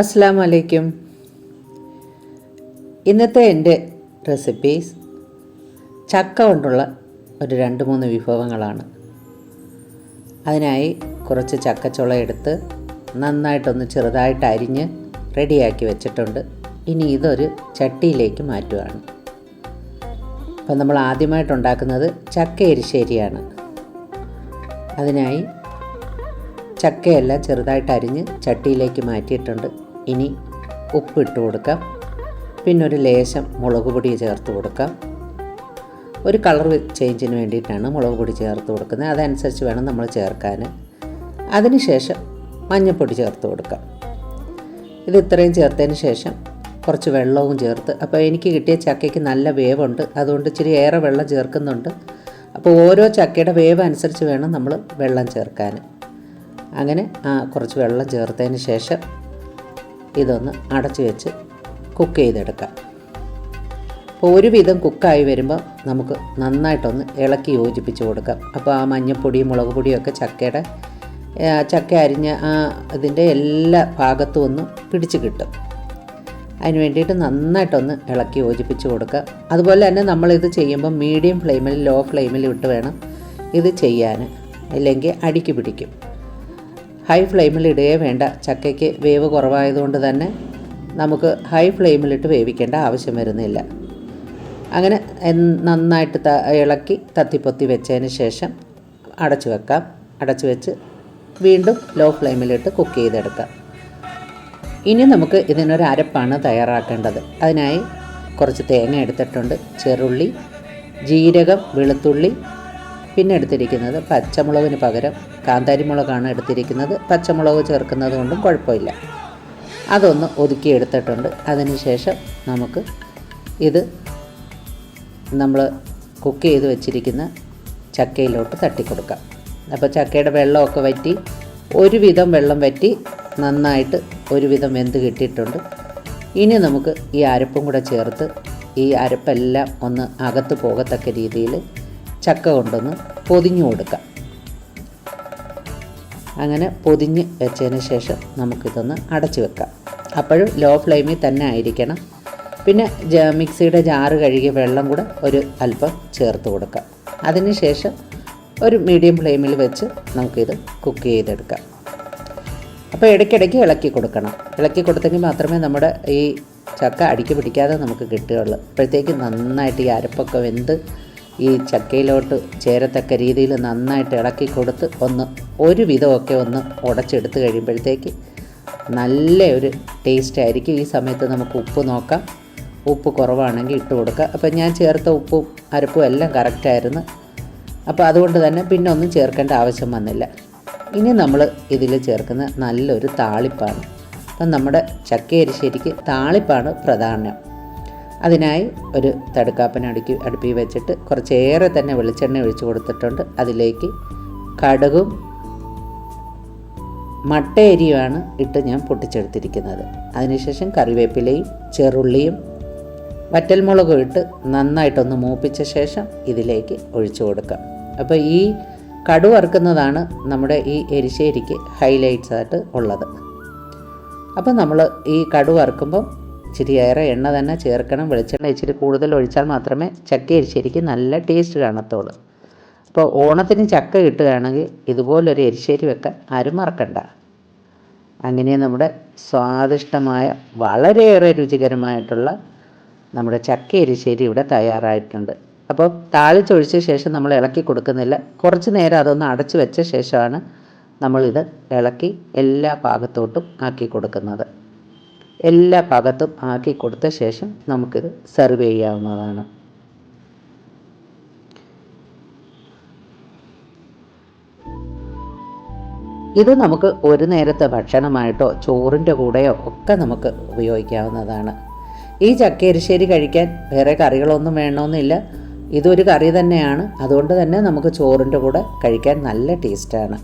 അസ്സാം വലൈക്കും ഇന്നത്തെ എന്റെ റെസിപ്പീസ് ചക്ക കൊണ്ടുള്ള ഒരു രണ്ട് മൂന്ന് വിഭവങ്ങളാണ്. അതിനായി കുറച്ച് ചക്കച്ചുള എടുത്ത് നന്നായിട്ടൊന്ന് ചെറുതായിട്ട് അരിഞ്ഞ് റെഡിയാക്കി വെച്ചിട്ടുണ്ട്. ഇനി ഇതൊരു ചട്ടിയിലേക്ക് മാറ്റുകയാണ് അപ്പം നമ്മൾ ആദ്യമായിട്ടുണ്ടാക്കുന്നത് ചക്ക എരിശ്ശേരിയാണ്. അതിനായി ചക്കയെല്ലാം ചെറുതായിട്ട് അരിഞ്ഞ് ചട്ടിയിലേക്ക് മാറ്റിയിട്ടുണ്ട്. ഇനി ഉപ്പിട്ട് കൊടുക്കാം. പിന്നെ ഒരു ലേശം മുളക് പൊടി ചേർത്ത് കൊടുക്കാം. ഒരു കളർ ചേഞ്ചിന് വേണ്ടിയിട്ടാണ് മുളക് പൊടി ചേർത്ത് കൊടുക്കുന്നത്. അതനുസരിച്ച് വേണം നമ്മൾ ചേർക്കാൻ. അതിനുശേഷം മഞ്ഞൾപ്പൊടി ചേർത്ത് കൊടുക്കാം. ഇത് ഇത്രയും ചേർത്തതിന് ശേഷം കുറച്ച് വെള്ളവും ചേർത്ത്. അപ്പോൾ എനിക്ക് കിട്ടിയ ചക്കയ്ക്ക് നല്ല വേവുണ്ട്. അതുകൊണ്ട് ഇച്ചിരി ഏറെ വെള്ളം ചേർക്കുന്നുണ്ട്. അപ്പോൾ ഓരോ ചക്കയുടെ വേവ് അനുസരിച്ച് വേണം നമ്മൾ വെള്ളം ചേർക്കാൻ. അങ്ങനെ കുറച്ച് വെള്ളം ചേർത്തതിന് ശേഷം ഇതൊന്ന് അടച്ചു വെച്ച് കുക്ക് ചെയ്തെടുക്കാം. അപ്പോൾ ഒരുവിധം കുക്കായി വരുമ്പോൾ നമുക്ക് നന്നായിട്ടൊന്ന് ഇളക്കി യോജിപ്പിച്ച് കൊടുക്കാം. അപ്പോൾ ആ മഞ്ഞപ്പൊടിയും മുളക് ഒക്കെ ചക്കയുടെ ചക്ക അരിഞ്ഞ ആ ഇതിന്റെ എല്ലാ ഭാഗത്തും ഒന്ന് പിടിച്ച് കിട്ടും. അതിന് വേണ്ടിയിട്ട് നന്നായിട്ടൊന്ന് ഇളക്കി യോജിപ്പിച്ച് കൊടുക്കുക അതുപോലെ തന്നെ നമ്മളിത് ചെയ്യുമ്പോൾ മീഡിയം ഫ്ലെയിമിൽ ലോ ഫ്ലെയിമിൽ ഇട്ട് വേണം ഇത് ചെയ്യാൻ. അല്ലെങ്കിൽ അടിക്ക് പിടിക്കും. ഹൈ ഫ്ലെയിമിൽ ഇടുകയേ വേണ്ട. ചക്കയ്ക്ക് വേവ് കുറവായതുകൊണ്ട് തന്നെ നമുക്ക് ഹൈ ഫ്ലെയിമിലിട്ട് വേവിക്കേണ്ട ആവശ്യം വരുന്നില്ല. അങ്ങനെ നന്നായിട്ട് ത ഇളക്കി തത്തിപ്പൊത്തി വെച്ചതിന് ശേഷം അടച്ചു വെക്കാം. അടച്ചു വെച്ച് വീണ്ടും ലോ ഫ്ലെയിമിലിട്ട് കുക്ക് ചെയ്തെടുക്കാം. ഇനി നമുക്ക് ഇതിനൊരു അരപ്പാണ് തയ്യാറാക്കേണ്ടത്. അതിനായി കുറച്ച് തേങ്ങ എടുത്തിട്ടുണ്ട്. ചെറുള്ളി ജീരകം വെളുത്തുള്ളി പിന്നെ എടുത്തിരിക്കുന്നത് പച്ചമുളകിന് പകരം കാന്താരിമുളകാണ് എടുത്തിരിക്കുന്നത്. പച്ചമുളക് ചേർക്കുന്നത് കൊണ്ടും കുഴപ്പമില്ല. അതൊന്ന് ഒതുക്കി എടുത്തിട്ടുണ്ട്. അതിനുശേഷം നമുക്ക് ഇത് നമ്മൾ കുക്ക് ചെയ്ത് വെച്ചിരിക്കുന്ന ചക്കയിലോട്ട് തട്ടിക്കൊടുക്കാം. അപ്പോൾ ചക്കയുടെ വെള്ളമൊക്കെ വറ്റി ഒരുവിധം വെള്ളം വറ്റി നന്നായിട്ട് ഒരുവിധം വെന്ത് കിട്ടിയിട്ടുണ്ട്. ഇനി നമുക്ക് ഈ അരപ്പും കൂടെ ചേർത്ത് ഈ അരപ്പെല്ലാം ഒന്ന് അകത്ത് പോകത്തക്ക രീതിയിൽ ചക്ക കൊണ്ടൊന്ന് പൊതിഞ്ഞു കൊടുക്കാം. അങ്ങനെ പൊതിഞ്ഞ് വെച്ചതിന് ശേഷം നമുക്കിതൊന്ന് അടച്ചു വെക്കാം. അപ്പോഴും ലോ ഫ്ലെയിമിൽ തന്നെ ആയിരിക്കണം. പിന്നെ മിക്സിയുടെ ജാറ് കഴുകിയ വെള്ളം കൂടെ ഒരു അല്പം ചേർത്ത് കൊടുക്കാം. അതിനുശേഷം ഒരു മീഡിയം ഫ്ലെയിമിൽ വെച്ച് നമുക്കിത് കുക്ക് ചെയ്തെടുക്കാം. അപ്പോൾ ഇടയ്ക്കിടയ്ക്ക് ഇളക്കി കൊടുക്കണം. ഇളക്കി കൊടുത്തെങ്കിൽ മാത്രമേ നമ്മുടെ ഈ ചക്ക അടിക്ക് പിടിക്കാതെ നമുക്ക് കിട്ടുകയുള്ളൂ. അപ്പോഴത്തേക്ക് നന്നായിട്ട് ഈ അരപ്പൊക്കെ വെന്ത് ഈ ചക്കയിലോട്ട് ചേരത്തക്ക രീതിയിൽ നന്നായിട്ട് ഇളക്കി കൊടുത്ത് ഒന്ന് ഒരു വിധമൊക്കെ ഒന്ന് ഉടച്ചെടുത്ത് കഴിയുമ്പോഴത്തേക്ക് നല്ല ഒരു ടേസ്റ്റ് ആയിരിക്കും. ഈ സമയത്ത് നമുക്ക് ഉപ്പ് നോക്കാം. ഉപ്പ് കുറവാണെങ്കിൽ ഇട്ട് കൊടുക്കുക അപ്പം ഞാൻ ചേർത്ത ഉപ്പും അരപ്പും എല്ലാം കറക്റ്റായിരുന്നു അപ്പോൾ അതുകൊണ്ട് തന്നെ പിന്നെ ഒന്നും ചേർക്കേണ്ട ആവശ്യം വന്നില്ല. ഇനി നമ്മൾ ഇതിൽ ചേർക്കുന്ന നല്ലൊരു താളിപ്പാണ്. അപ്പം നമ്മുടെ ചക്കയരിശ്ശേരിക്ക് താളിപ്പാണ് പ്രധാനം. അതിനായി ഒരു തടുക്കാപ്പൻ അടുക്കി അടുപ്പിൽ വെച്ചിട്ട് കുറച്ചേറെ തന്നെ വെളിച്ചെണ്ണ ഒഴിച്ചു കൊടുത്തിട്ടുണ്ട്. അതിലേക്ക് കടുകും മട്ടയരിയുമാണ് ഇട്ട് ഞാൻ പൊട്ടിച്ചെടുത്തിരിക്കുന്നത്. അതിനുശേഷം കറിവേപ്പിലയും ചെറുള്ളിയും വറ്റൽമുളകും ഇട്ട് നന്നായിട്ടൊന്ന് മൂപ്പിച്ച ശേഷം ഇതിലേക്ക് ഒഴിച്ചു കൊടുക്കാം. അപ്പോൾ ഈ കടു വറുക്കുന്നതാണ് നമ്മുടെ ഈ എരിശ്ശേരിക്ക് ഹൈലൈറ്റ്സ് ആയിട്ട് ഉള്ളത്. അപ്പോൾ നമ്മൾ ഈ കടു വറുക്കുമ്പം ഇച്ചിരി ഏറെ എണ്ണ തന്നെ ചേർക്കണം. വെളിച്ചെണ്ണ ഇച്ചിരി കൂടുതൽ ഒഴിച്ചാൽ മാത്രമേ ചക്ക എരിശ്ശേരിക്ക് നല്ല ടേസ്റ്റ് കാണത്തുള്ളൂ. അപ്പോൾ ഓണത്തിന് ചക്ക കിട്ടുകയാണെങ്കിൽ ഇതുപോലൊരു എരിശ്ശേരി വെക്കാൻ ആരും മറക്കണ്ട. അങ്ങനെ നമ്മുടെ സ്വാദിഷ്ടമായ വളരെയേറെ രുചികരമായിട്ടുള്ള നമ്മുടെ ചക്ക എരിശ്ശേരി ഇവിടെ തയ്യാറായിട്ടുണ്ട്. അപ്പോൾ താളിച്ചൊഴിച്ച ശേഷം നമ്മൾ ഇളക്കി കൊടുക്കുന്നില്ല. കുറച്ച് നേരം അതൊന്ന് അടച്ചു വെച്ച ശേഷമാണ് നമ്മളിത് ഇളക്കി എല്ലാ ഭാഗത്തോട്ടും ആക്കി കൊടുക്കുന്നത്. എല്ലാ ഭാഗത്തും ആക്കി കൊടുത്ത ശേഷം നമുക്കിത് സെർവ് ചെയ്യാവുന്നതാണ്. ഇത് നമുക്ക് ഒരു നേരത്തെ ഭക്ഷണമായിട്ടോ ചോറിന്റെ കൂടെയോ ഒക്കെ നമുക്ക് ഉപയോഗിക്കാവുന്നതാണ്. ഈ ചക്കയരിശ്ശേരി കഴിക്കാൻ വേറെ കറികളൊന്നും വേണമെന്നില്ല. ഇതൊരു കറി തന്നെയാണ്. അതുകൊണ്ട് തന്നെ നമുക്ക് ചോറിന്റെ കൂടെ കഴിക്കാൻ നല്ല ടേസ്റ്റാണ്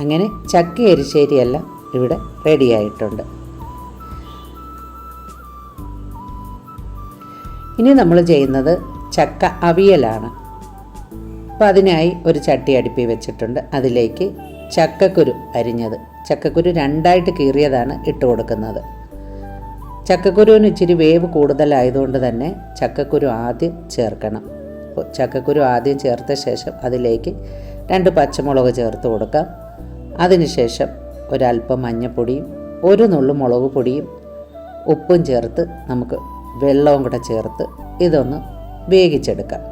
അങ്ങനെ ചക്ക എരിശ്ശേരിയെല്ലാം ഇവിടെ റെഡിയായിട്ടുണ്ട് ഇനി നമ്മൾ ചെയ്യുന്നത് ചക്ക അവിയലാണ്. അപ്പോൾ അതിനായി ഒരു ചട്ടി അടുപ്പി വെച്ചിട്ടുണ്ട്. അതിലേക്ക് ചക്കക്കുരു അരിഞ്ഞത്. ചക്കക്കുരു രണ്ടായിട്ട് കീറിയതാണ് ഇട്ട് കൊടുക്കുന്നത്. ചക്കക്കുരുവിന് ഇച്ചിരി വേവ് കൂടുതലായതുകൊണ്ട് തന്നെ ചക്കക്കുരു ആദ്യം ചേർക്കണം. അപ്പോൾ ചക്കക്കുരു ആദ്യം ചേർത്ത ശേഷം അതിലേക്ക് രണ്ട് പച്ചമുളക് ചേർത്ത് കൊടുക്കാം. അതിനുശേഷം ഒരല്പം മഞ്ഞൾപ്പൊടിയും ഒരു നുള്ളു മുളക് പൊടിയും ഉപ്പും ചേർത്ത് നമുക്ക് വെള്ളവും കൂടെ ചേർത്ത് ഇതൊന്ന് വേവിച്ചെടുക്കാം.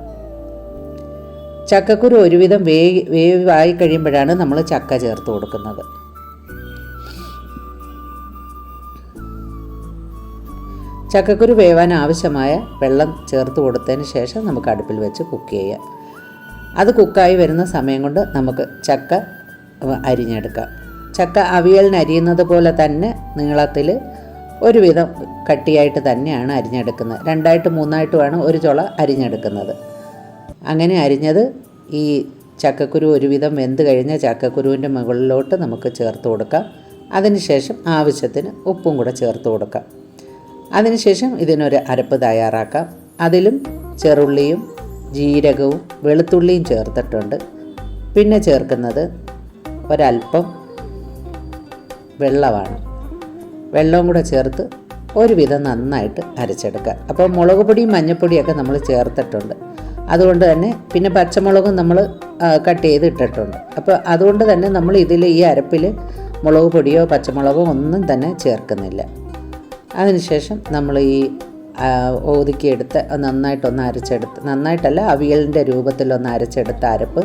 ചക്കക്കുരു ഒരുവിധം വേവി വേവായി കഴിയുമ്പോഴാണ് നമ്മൾ ചക്ക ചേർത്ത് കൊടുക്കുന്നത്. ചക്കക്കുരു വേവാൻ ആവശ്യമായ വെള്ളം ചേർത്ത് കൊടുത്തതിന് ശേഷം നമുക്ക് അടുപ്പിൽ വെച്ച് കുക്ക് ചെയ്യാം അത് കുക്കായി വരുന്ന സമയം കൊണ്ട് നമുക്ക് ചക്ക അരിഞ്ഞെടുക്കാം. ചക്ക അവിയലിന് അരിയുന്നത് പോലെ തന്നെ നീളത്തിൽ ഒരുവിധം കട്ടിയായിട്ട് തന്നെയാണ് അരിഞ്ഞെടുക്കുന്നത്. രണ്ടായിട്ട് മൂന്നായിട്ടുമാണ് ഒരു ചുള അരിഞ്ഞെടുക്കുന്നത്. അങ്ങനെ അരിഞ്ഞത് ഈ ചക്കക്കുരു ഒരുവിധം വെന്ത് കഴിഞ്ഞ ചക്കക്കുരുവിന്റെ മുകളിലോട്ട് നമുക്ക് ചേർത്ത് കൊടുക്കാം. അതിനുശേഷം ആവശ്യത്തിന് ഉപ്പും കൂടെ ചേർത്ത് കൊടുക്കാം. അതിനുശേഷം ഇതിനൊരു അരപ്പ് തയ്യാറാക്കാം. അതിലും ചെറുള്ളിയും ജീരകവും വെളുത്തുള്ളിയും ചേർത്തിട്ടുണ്ട്. പിന്നെ ചേർക്കുന്നത് ഒരല്പം വെള്ളമാണ്. വെള്ളവും കൂടെ ചേർത്ത് ഒരുവിധം നന്നായിട്ട് അരച്ചെടുക്കുക. അപ്പോൾ മുളക് പൊടിയും മഞ്ഞൾപ്പൊടിയൊക്കെ നമ്മൾ ചേർത്തിട്ടുണ്ട്. അതുകൊണ്ട് തന്നെ പിന്നെ പച്ചമുളകും നമ്മൾ കട്ട് ചെയ്ത് ഇട്ടിട്ടുണ്ട്. അപ്പോൾ അതുകൊണ്ട് തന്നെ നമ്മൾ ഇതിൽ ഈ അരപ്പിൽ മുളക് പൊടിയോ പച്ചമുളകോ ഒന്നും തന്നെ ചേർക്കുന്നില്ല. അതിനുശേഷം നമ്മൾ ഈ ഒതുക്കിയെടുത്ത് നന്നായിട്ടൊന്ന് അരച്ചെടുത്ത് നന്നായിട്ടല്ല അവിയലിന്റെ രൂപത്തിലൊന്ന് അരച്ചെടുത്ത അരപ്പ്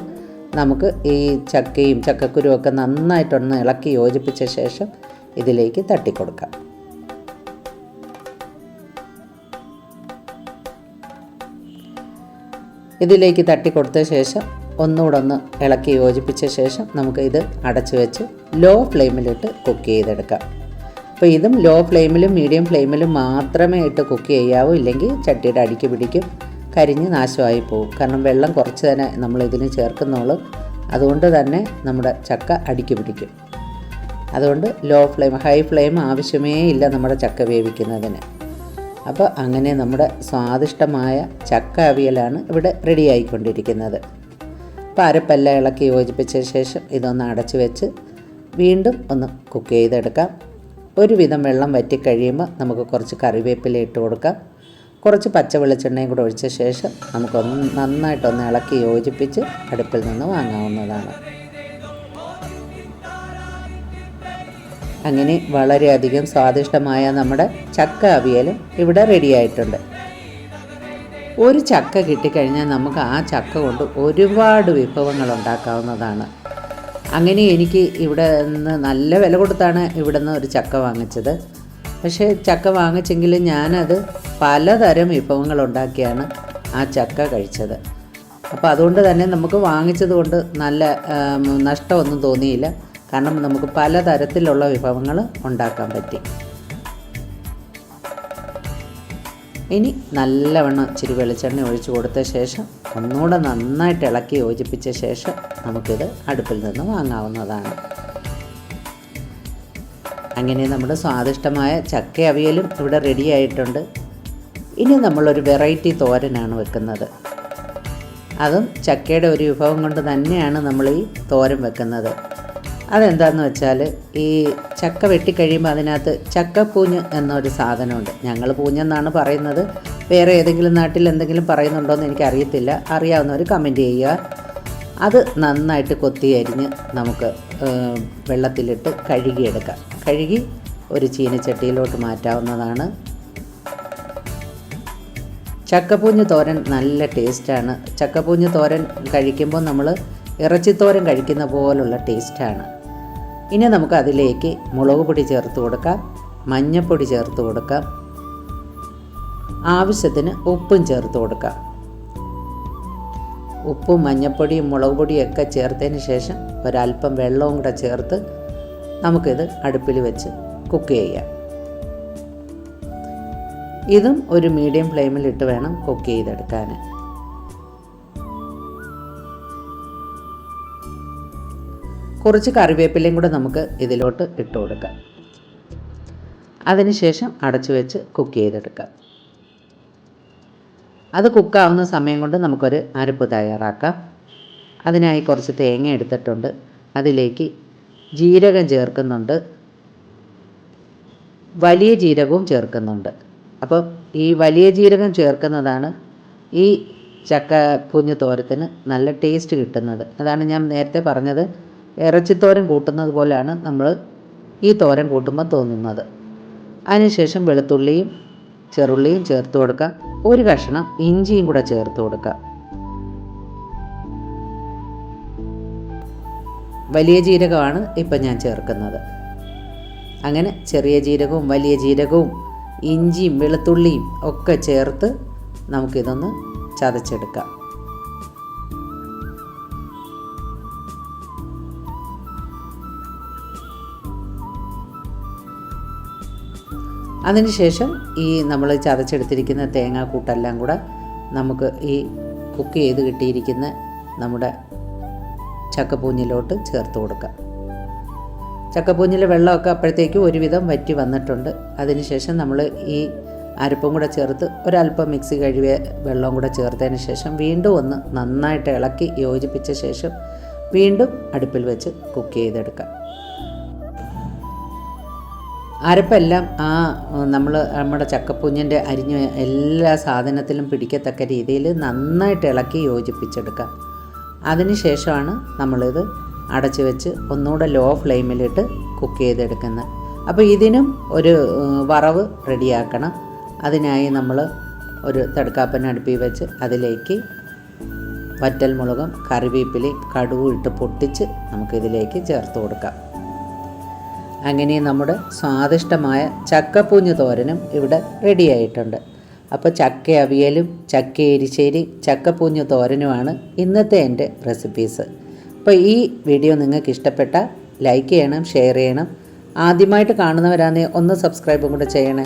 നമുക്ക് ഈ ചക്കയും ചക്കക്കുരും ഒക്കെ നന്നായിട്ടൊന്ന് ഇളക്കി യോജിപ്പിച്ച ശേഷം ഇതിലേക്ക് തട്ടിക്കൊടുക്കാം. ഇതിലേക്ക് തട്ടിക്കൊടുത്ത ശേഷം ഒന്നുകൂടെ ഒന്ന് ഇളക്കി യോജിപ്പിച്ച ശേഷം നമുക്ക് ഇത് അടച്ചു വെച്ച് ലോ ഫ്ലെയിമിലിട്ട് കുക്ക് ചെയ്തെടുക്കാം. അപ്പോൾ ഇതും ലോ ഫ്ലെയിമിലും മീഡിയം ഫ്ലെയിമിലും മാത്രമേ ഇട്ട് കുക്ക് ചെയ്യാവൂ. ഇല്ലെങ്കിൽ ചട്ടിയുടെ അടിക്ക് പിടിക്കും. കരിഞ്ഞ് നാശമായി പോകും. കാരണം വെള്ളം കുറച്ച് തന്നെ നമ്മൾ ഇതിന് ചേർക്കുന്നുള്ളൂ അതുകൊണ്ട് തന്നെ നമ്മുടെ ചക്ക അടിക്ക് പിടിക്കും. അതുകൊണ്ട് ലോ ഫ്ലെയിം ഹൈ ഫ്ലെയിം ആവശ്യമേ ഇല്ല നമ്മുടെ ചക്ക വേവിക്കുന്നതിന്. അപ്പോൾ അങ്ങനെ നമ്മുടെ സ്വാദിഷ്ടമായ ചക്ക അവിയലാണ് ഇവിടെ റെഡി ആയിക്കൊണ്ടിരിക്കുന്നത്. അപ്പോൾ അരപ്പെല്ലാം ഇളക്കി യോജിപ്പിച്ച ശേഷം ഇതൊന്ന് അടച്ചു വെച്ച് വീണ്ടും ഒന്ന് കുക്ക് ചെയ്തെടുക്കാം. ഒരുവിധം വെള്ളം വറ്റി കഴിയുമ്പോൾ നമുക്ക് കുറച്ച് കറിവേപ്പില ഇട്ട് കൊടുക്കാം. കുറച്ച് പച്ച വെളിച്ചെണ്ണയും കൂടെ ഒഴിച്ച ശേഷം നമുക്കൊന്ന് നന്നായിട്ടൊന്ന് ഇളക്കി യോജിപ്പിച്ച് അടുപ്പിൽ നിന്ന് വാങ്ങാവുന്നതാണ്. അങ്ങനെ വളരെയധികം സ്വാദിഷ്ടമായ നമ്മുടെ ചക്ക അവിയലും ഇവിടെ റെഡിയായിട്ടുണ്ട് ഒരു ചക്ക കിട്ടിക്കഴിഞ്ഞാൽ നമുക്ക് ആ ചക്ക കൊണ്ട് ഒരുപാട് വിഭവങ്ങൾ ഉണ്ടാക്കാവുന്നതാണ്. അങ്ങനെ എനിക്ക് ഇവിടെ നിന്ന് നല്ല വില കൊടുത്താണ് ഇവിടെ നിന്ന് ഒരു ചക്ക വാങ്ങിച്ചത്. പക്ഷേ ചക്ക വാങ്ങിച്ചെങ്കിൽ ഞാനത് പലതരം വിഭവങ്ങൾ ഉണ്ടാക്കിയാണ് ആ ചക്ക കഴിച്ചത്. അപ്പോൾ അതുകൊണ്ട് തന്നെ നമുക്ക് വാങ്ങിച്ചത് കൊണ്ട് നല്ല നഷ്ടമൊന്നും തോന്നിയില്ല. കാരണം നമുക്ക് പലതരത്തിലുള്ള വിഭവങ്ങൾ ഉണ്ടാക്കാൻ പറ്റി. ഇനി നല്ലവണ്ണം ഇച്ചിരി വെളിച്ചെണ്ണ ഒഴിച്ചു കൊടുത്ത ശേഷം ഒന്നുകൂടെ നന്നായിട്ട് ഇളക്കി യോജിപ്പിച്ച ശേഷം നമുക്കിത് അടുപ്പിൽ നിന്ന് വാങ്ങാവുന്നതാണ്. അങ്ങനെ നമ്മുടെ സ്വാദിഷ്ടമായ ചക്ക അവിയലും ഇവിടെ റെഡി ആയിട്ടുണ്ട്. ഇനി നമ്മളൊരു വെറൈറ്റി തോരനാണ് വെക്കുന്നത്. അതും ചക്കയുടെ ഒരു വിഭവം കൊണ്ട് തന്നെയാണ് നമ്മൾ ഈ തോരൻ വെക്കുന്നത്. അതെന്താന്ന് വെച്ചാൽ ഈ ചക്ക വെട്ടിക്കഴിയുമ്പോൾ അതിനകത്ത് ചക്കപ്പൂഞ്ഞ് എന്നൊരു സാധനമുണ്ട്. ഞങ്ങൾ പൂഞ്ഞെന്നാണ് പറയുന്നത്. വേറെ ഏതെങ്കിലും നാട്ടിൽ എന്തെങ്കിലും പറയുന്നുണ്ടോ എന്ന് എനിക്കറിയത്തില്ല. അറിയാവുന്നവർ കമന്റ് ചെയ്യുക. അത് നന്നായിട്ട് കൊത്തി അരിഞ്ഞ് നമുക്ക് വെള്ളത്തിലിട്ട് കഴുകിയെടുക്കാം. കഴുകി ഒരു ചീനച്ചട്ടിയിലോട്ട് മാറ്റാവുന്നതാണ്. ചക്കപ്പൂഞ്ഞ് തോരൻ നല്ല ടേസ്റ്റാണ്. ചക്കപ്പൂഞ്ഞ് തോരൻ കഴിക്കുമ്പോൾ നമ്മൾ ഇറച്ചിത്തോരൻ കഴിക്കുന്ന പോലുള്ള ടേസ്റ്റാണ്. ഇനി നമുക്ക് അതിലേക്ക് മുളക് പൊടി ചേർത്ത് കൊടുക്കാം മഞ്ഞൾപ്പൊടി ചേർത്ത് കൊടുക്കാം ആവശ്യത്തിന് ഉപ്പും ചേർത്ത് കൊടുക്കാം. ഉപ്പും മഞ്ഞൾപ്പൊടിയും മുളക് പൊടിയും ഒക്കെ ചേർത്തതിന് ശേഷം ഒരല്പം വെള്ളവും കൂടെ ചേർത്ത് നമുക്കിത് അടുപ്പിൽ വെച്ച് കുക്ക് ചെയ്യാം. ഇതും ഒരു മീഡിയം ഫ്ലെയിമിൽ ഇട്ട് വേണം കുക്ക് ചെയ്തെടുക്കാൻ. കുറച്ച് കറിവേപ്പിലയും കൂടെ നമുക്ക് ഇതിലോട്ട് ഇട്ട് കൊടുക്കാം. അതിനുശേഷം അടച്ചു വെച്ച് കുക്ക് ചെയ്തെടുക്കാം. അത് കുക്കാവുന്ന സമയം കൊണ്ട് നമുക്കൊരു അരപ്പ് തയ്യാറാക്കാം. അതിനായി കുറച്ച് തേങ്ങ എടുത്തിട്ടുണ്ട്. അതിലേക്ക് ജീരകം ചേർക്കുന്നുണ്ട്. വലിയ ജീരകവും ചേർക്കുന്നുണ്ട്. അപ്പം ഈ വലിയ ജീരകം ചേർക്കുന്നതാണ് ഈ ചക്ക പുഞ്ഞു തോരത്തിന് നല്ല ടേസ്റ്റ് കിട്ടുന്നത്. അതാണ് ഞാൻ നേരത്തെ പറഞ്ഞത്. ഇറച്ചിത്തോരൻ കൂട്ടുന്നത് പോലെയാണ് നമ്മൾ ഈ തോരൻ കൂട്ടുമ്പോൾ തോന്നുന്നത്. അതിനുശേഷം വെളുത്തുള്ളിയും ചെറുള്ളിയും ചേർത്ത് കൊടുക്കുക ഒരു കഷ്ണം ഇഞ്ചിയും കൂടെ ചേർത്ത് കൊടുക്കുക വലിയ ജീരകമാണ് ഇപ്പം ഞാൻ ചേർക്കുന്നത്. അങ്ങനെ ചെറിയ ജീരകവും വലിയ ജീരകവും ഇഞ്ചിയും വെളുത്തുള്ളിയും ഒക്കെ ചേർത്ത് നമുക്കിതൊന്ന് ചതച്ചെടുക്കാം. അതിനുശേഷം ഈ നമ്മൾ ചതച്ചെടുത്തിരിക്കുന്ന തേങ്ങാക്കൂട്ടെല്ലാം കൂടെ നമുക്ക് ഈ കുക്ക് ചെയ്ത് കിട്ടിയിരിക്കുന്ന നമ്മുടെ ചക്കപ്പൂഞ്ഞിലോട്ട് ചേർത്ത് കൊടുക്കുക. ചക്കപ്പൂഞ്ഞിലെ വെള്ളമൊക്കെ അപ്പോഴത്തേക്കും ഒരുവിധം വറ്റി വന്നിട്ടുണ്ട്. അതിനുശേഷം നമ്മൾ ഈ അരപ്പും കൂടെ ചേർത്ത് ഒരല്പം മിക്സി കഴുകിയ വെള്ളവും കൂടെ ചേർത്തതിന് ശേഷം വീണ്ടും ഒന്ന് നന്നായിട്ട് ഇളക്കി യോജിപ്പിച്ച ശേഷം വീണ്ടും അടുപ്പിൽ വെച്ച് കുക്ക് ചെയ്തെടുക്കാം. അരപ്പെല്ലാം ആ നമ്മൾ നമ്മുടെ ചക്കപ്പൂഞ്ഞിന്റെ അരിഞ്ഞ എല്ലാ സാധനത്തിലും പിടിക്കത്തക്ക രീതിയിൽ നന്നായിട്ട് ഇളക്കി യോജിപ്പിച്ചെടുക്കാം. അതിന് ശേഷമാണ് നമ്മളിത് അടച്ച് വെച്ച് ഒന്നുകൂടെ ലോ ഫ്ലെയിമിലിട്ട് കുക്ക് ചെയ്തെടുക്കുന്നത്. അപ്പോൾ ഇതിനും ഒരു വറവ് റെഡിയാക്കണം. അതിനായി നമ്മൾ ഒരു തടുക്കാപ്പൻ അടുപ്പിൽ വെച്ച് അതിലേക്ക് വറ്റൽ മുളകും കറിവേപ്പിലയും കടുവും ഇട്ട് പൊട്ടിച്ച് നമുക്കിതിലേക്ക് ചേർത്ത് കൊടുക്കാം. അങ്ങനെ നമ്മുടെ സ്വാദിഷ്ടമായ ചക്കപ്പൂഞ്ഞ് തോരനും ഇവിടെ റെഡിയായിട്ടുണ്ട് അപ്പോൾ ചക്ക അവിയലും ചക്ക എരിശ്ശേരി ചക്കപ്പൂഞ്ഞ് തോരനുമാണ് ഇന്നത്തെ എന്റെ റെസിപ്പീസ് അപ്പോൾ ഈ വീഡിയോ നിങ്ങൾക്ക് ഇഷ്ടപ്പെട്ട ലൈക്ക് ചെയ്യണം ഷെയർ ചെയ്യണം. ആദ്യമായിട്ട് കാണുന്നവരാണെങ്കിൽ ഒന്ന് സബ്സ്ക്രൈബും കൂടെ ചെയ്യണേ.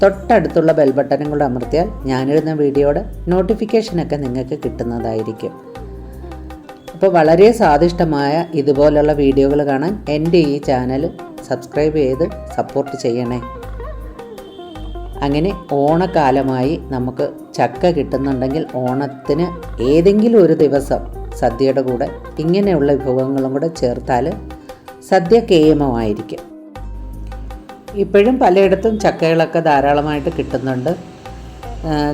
തൊട്ടടുത്തുള്ള ബെൽ ബട്ടനും കൂടെ അമർത്തിയാൽ ഞാനിടുന്ന വീഡിയോയുടെ നോട്ടിഫിക്കേഷനൊക്കെ നിങ്ങൾക്ക് കിട്ടുന്നതായിരിക്കും. അപ്പോൾ വളരെ സ്വാദിഷ്ടമായ ഇതുപോലുള്ള വീഡിയോകൾ കാണാൻ എന്റെ ഈ ചാനൽ സബ്സ്ക്രൈബ് ചെയ്ത് സപ്പോർട്ട് ചെയ്യണേ. അങ്ങനെ ഓണക്കാലമായി നമുക്ക് ചക്ക കിട്ടുന്നുണ്ടെങ്കിൽ ഓണത്തിന് ഏതെങ്കിലും ഒരു ദിവസം സദ്യയുടെ കൂടെ ഇങ്ങനെയുള്ള വിഭവങ്ങളും കൂടെ ചേർത്താൽ സദ്യ കേമമായിരിക്കും. ഇപ്പോഴും പലയിടത്തും ചക്കകളൊക്കെ ധാരാളമായിട്ട് കിട്ടുന്നുണ്ട്.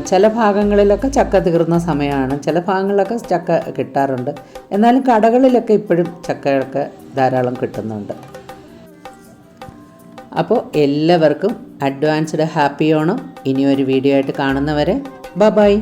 ചില ഭാഗങ്ങളിലൊക്കെ ചക്ക തീർന്ന സമയമാണ്. ചില ഭാഗങ്ങളിലൊക്കെ ചക്ക കിട്ടാറുണ്ട്. എന്നാലും കടകളിലൊക്കെ ഇപ്പോഴും ചക്കയൊക്കെ ധാരാളം കിട്ടുന്നുണ്ട്. അപ്പോൾ എല്ലാവർക്കും അഡ്വാൻസ്ഡ് ഹാപ്പി ഓണം. ഇനിയൊരു വീഡിയോ ആയിട്ട് കാണുന്നവരെ ബ ബൈ